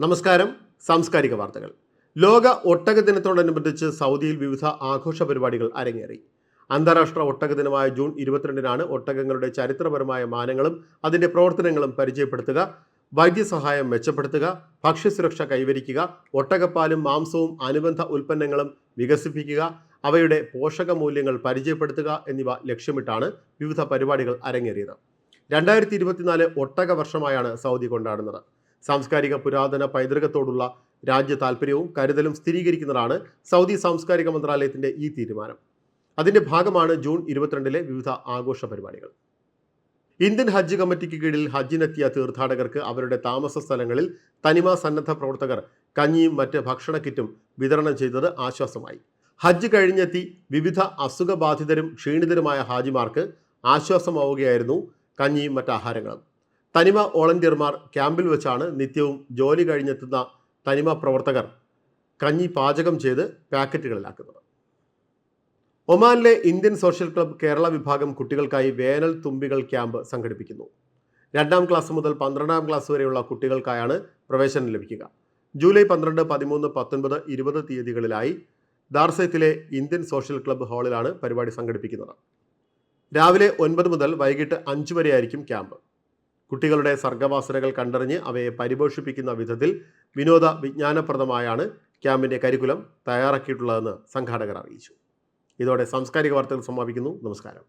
നമസ്കാരം. സാംസ്കാരിക വാർത്തകൾ. ലോക ഒട്ടക ദിനത്തോടനുബന്ധിച്ച് സൗദിയിൽ വിവിധ ആഘോഷ പരിപാടികൾ അരങ്ങേറി. അന്താരാഷ്ട്ര ഒട്ടക ദിനമായ ജൂൺ ഇരുപത്തിരണ്ടിനാണ് ഒട്ടകങ്ങളുടെ ചരിത്രപരമായ മാനങ്ങളും അതിന്റെ പ്രവർത്തനങ്ങളും പരിചയപ്പെടുത്തുക വൈദ്യസഹായം മെച്ചപ്പെടുത്തുക ഭക്ഷ്യസുരക്ഷ കൈവരിക്കുക ഒട്ടകപ്പാലും മാംസവും അനുബന്ധ ഉൽപ്പന്നങ്ങളും വികസിപ്പിക്കുക അവയുടെ പോഷക മൂല്യങ്ങൾ പരിചയപ്പെടുത്തുക എന്നിവ ലക്ഷ്യമിട്ടാണ് വിവിധ പരിപാടികൾ അരങ്ങേറിയത്. രണ്ടായിരത്തി ഇരുപത്തിനാല് ഒട്ടക വർഷമായാണ് സൗദി കൊണ്ടാടുന്നത്. സാംസ്കാരിക പുരാതന പൈതൃകത്തോടുള്ള രാജ്യ താൽപ്പര്യവും കരുതലും സ്ഥിരീകരിക്കുന്നതാണ് സൗദി സാംസ്കാരിക മന്ത്രാലയത്തിന്റെ ഈ തീരുമാനം. അതിന്റെ ഭാഗമാണ് ജൂൺ ഇരുപത്തിരണ്ടിലെ വിവിധ ആഘോഷ പരിപാടികൾ. ഇന്ത്യൻ ഹജ്ജ് കമ്മിറ്റിക്ക് കീഴിൽ ഹജ്ജിനെത്തിയ തീർത്ഥാടകർക്ക് അവരുടെ താമസ സ്ഥലങ്ങളിൽ തനിമ സന്നദ്ധ പ്രവർത്തകർ കഞ്ഞിയും മറ്റ് ഭക്ഷണ കിറ്റും വിതരണം ചെയ്തത് ആശ്വാസമായി. ഹജ്ജ് കഴിഞ്ഞെത്തി വിവിധ അസുഖബാധിതരും ക്ഷീണിതരുമായ ഹാജിമാർക്ക് ആശ്വാസമാവുകയായിരുന്നു കഞ്ഞിയും മറ്റ് ആഹാരങ്ങളും. തനിമ വോളണ്ടിയർമാർ ക്യാമ്പിൽ വെച്ചാണ് നിത്യവും ജോലി കഴിഞ്ഞെത്തുന്ന തനിമ പ്രവർത്തകർ കഞ്ഞി പാചകം ചെയ്ത് പാക്കറ്റുകളിലാക്കുന്നത്. ഒമാനിലെ ഇന്ത്യൻ സോഷ്യൽ ക്ലബ് കേരള വിഭാഗം കുട്ടികൾക്കായി വേനൽ തുമ്പികൾ ക്യാമ്പ് സംഘടിപ്പിക്കുന്നു. രണ്ടാം ക്ലാസ് മുതൽ പന്ത്രണ്ടാം ക്ലാസ് വരെയുള്ള കുട്ടികൾക്കായാണ് പ്രവേശനം ലഭിക്കുക. ജൂലൈ പന്ത്രണ്ട് പതിമൂന്ന് പത്തൊൻപത് ഇരുപത് തീയതികളിലായി ദാർസയത്തിലെ ഇന്ത്യൻ സോഷ്യൽ ക്ലബ് ഹാളിലാണ് പരിപാടി സംഘടിപ്പിക്കുന്നത്. രാവിലെ ഒൻപത് മുതൽ വൈകിട്ട് അഞ്ച് വരെയായിരിക്കും ക്യാമ്പ്. കുട്ടികളുടെ സർഗവാസനകൾ കണ്ടറിഞ്ഞ് അവയെ പരിപോഷിപ്പിക്കുന്ന വിധത്തിൽ വിനോദ വിജ്ഞാനപ്രദമായാണ് ക്യാമ്പിന്റെ കരിക്കുലം തയ്യാറാക്കിയിട്ടുള്ളതെന്ന് സംഘാടകർ അറിയിച്ചു. ഇതോടെ സാംസ്കാരിക വാർത്തകൾ സമാപിക്കുന്നു. നമസ്കാരം.